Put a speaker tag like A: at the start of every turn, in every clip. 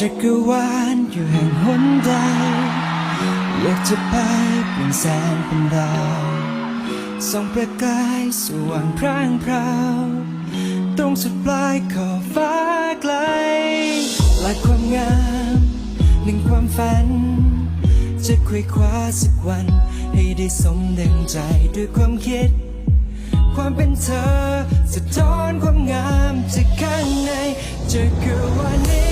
A: จักรวาลอยู่แห่งหนใดอยากจะไปเป็นแสนเป็นดาวส่องประกายสว่างพร่างพราวตรงสุดปลายขอบฟ้าไกลหลายความงามหนึ่งความฝัน จะคุยคว้าสักวัน ให้ได้สมดังใจด้วยความคิด ความเป็นเธอสะท้อนความงามจากข้างในจะคือวันนี้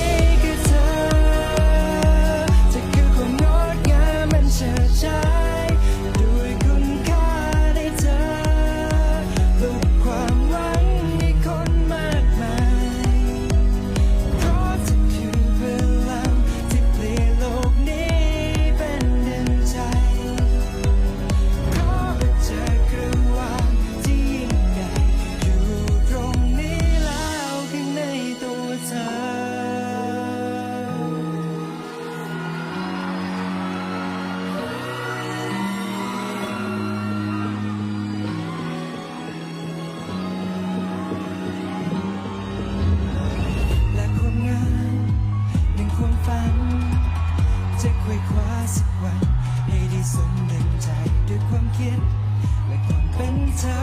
A: สักวันให้ได้สมดังใจด้วยความคิดและความเป็นเธอ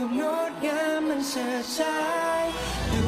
A: ความงดงามมันเฉิดฉาย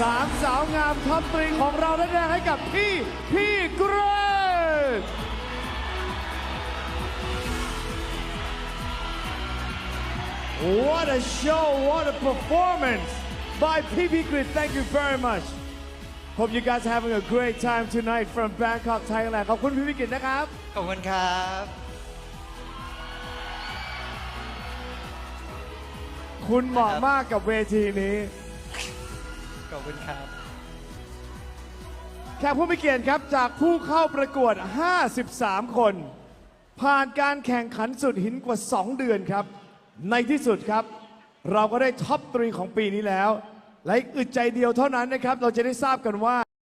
B: สามสาวงามท็อปตรีของเราได้แดงให้กับพี่พี่เกรด What a show, what a performance by PB Grid. Thank you very much. Hope you guys are having a great time tonight from Bangkok, Thailand. ขอบคุณพี่พิกิตนะครับ
A: ขอบคุณครับ
B: คุณเหมาะมากกับเวทีนี้
A: ขอบคุณครับ
B: แขกผู้มีเกียรติครับจากผู้เข้าประกวด 53 คน ผ่านการแข่งขันสุดหินกว่า 2 เดือนครับ ในที่สุดครับ เราก็ได้ท็อปตรีของปีนี้แล้ว และอีกอึดใจเดียวเท่านั้นนะครับ เราจะได้ทราบกันว่า